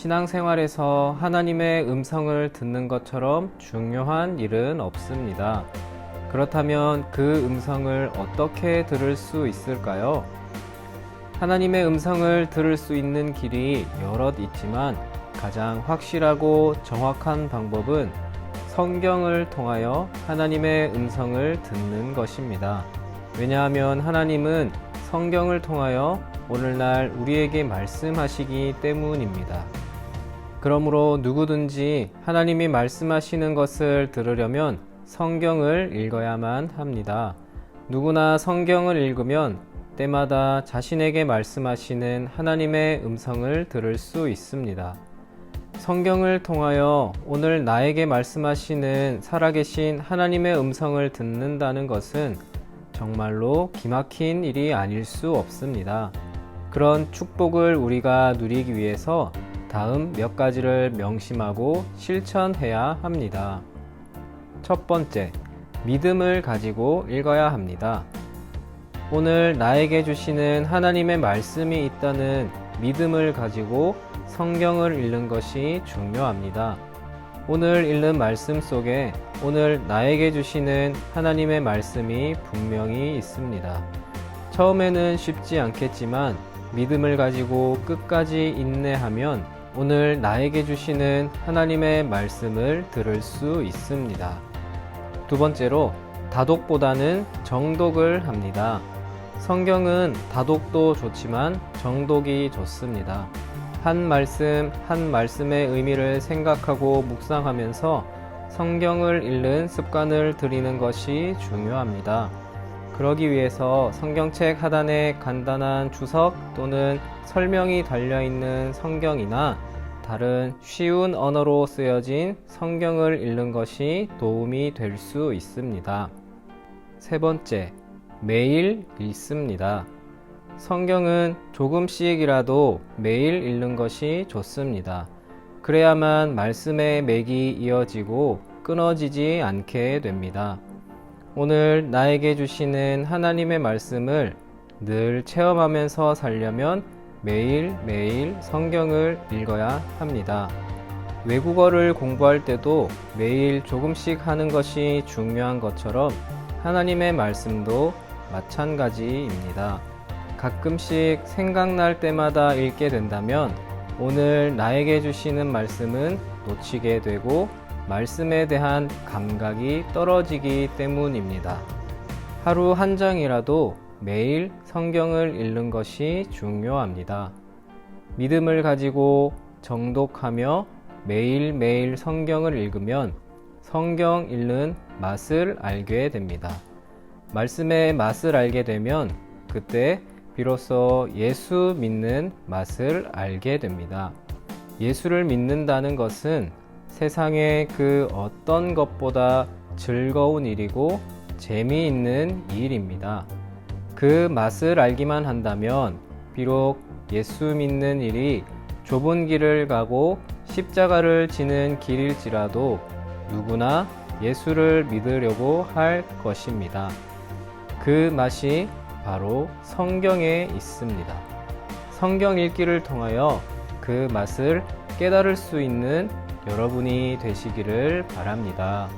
신앙생활에서 하나님의 음성을 듣는 것처럼 중요한 일은 없습니다. 그렇다면 그 음성을 어떻게 들을 수 있을까요? 하나님의 음성을 들을 수 있는 길이 여럿 있지만 가장 확실하고 정확한 방법은 성경을 통하여 하나님의 음성을 듣는 것입니다. 왜냐하면 하나님은 성경을 통하여 오늘날 우리에게 말씀하시기 때문입니다. 그러므로 누구든지 하나님이 말씀하시는 것을 들으려면 성경을 읽어야만 합니다. 누구나 성경을 읽으면 때마다 자신에게 말씀하시는 하나님의 음성을 들을 수 있습니다. 성경을 통하여 오늘 나에게 말씀하시는 살아계신 하나님의 음성을 듣는다는 것은 정말로 기막힌 일이 아닐 수 없습니다. 그런 축복을 우리가 누리기 위해서 다음 몇 가지를 명심하고 실천해야 합니다. 첫 번째, 믿음을 가지고 읽어야 합니다. 오늘 나에게 주시는 하나님의 말씀이 있다는 믿음을 가지고 성경을 읽는 것이 중요합니다. 오늘 읽는 말씀 속에 오늘 나에게 주시는 하나님의 말씀이 분명히 있습니다. 처음에는 쉽지 않겠지만 믿음을 가지고 끝까지 인내하면 오늘 나에게 주시는 하나님의 말씀을 들을 수 있습니다. 두 번째로 다독보다는 정독을 합니다. 성경은 다독도 좋지만 정독이 좋습니다. 한 말씀, 한 말씀의 의미를 생각하고 묵상하면서 성경을 읽는 습관을 들이는 것이 중요합니다. 그러기 위해서 성경책 하단에 간단한 주석 또는 설명이 달려있는 성경이나 다른 쉬운 언어로 쓰여진 성경을 읽는 것이 도움이 될 수 있습니다. 세 번째, 매일 읽습니다. 성경은 조금씩이라도 매일 읽는 것이 좋습니다. 그래야만 말씀의 맥이 이어지고 끊어지지 않게 됩니다. 오늘 나에게 주시는 하나님의 말씀을 늘 체험하면서 살려면 매일매일 성경을 읽어야 합니다. 외국어를 공부할 때도 매일 조금씩 하는 것이 중요한 것처럼 하나님의 말씀도 마찬가지입니다. 가끔씩 생각날 때마다 읽게 된다면 오늘 나에게 주시는 말씀은 놓치게 되고 말씀에 대한 감각이 떨어지기 때문입니다. 하루 한 장이라도 매일 성경을 읽는 것이 중요합니다. 믿음을 가지고 정독하며 매일매일 성경을 읽으면 성경 읽는 맛을 알게 됩니다. 말씀의 맛을 알게 되면 그때 비로소 예수 믿는 맛을 알게 됩니다. 예수를 믿는다는 것은 세상의 그 어떤 것보다 즐거운 일이고 재미있는 일입니다. 그 맛을 알기만 한다면 비록 예수 믿는 일이 좁은 길을 가고 십자가를 지는 길일지라도 누구나 예수를 믿으려고 할 것입니다. 그 맛이 바로 성경에 있습니다. 성경 읽기를 통하여 그 맛을 깨달을 수 있는 여러분이 되시기를 바랍니다.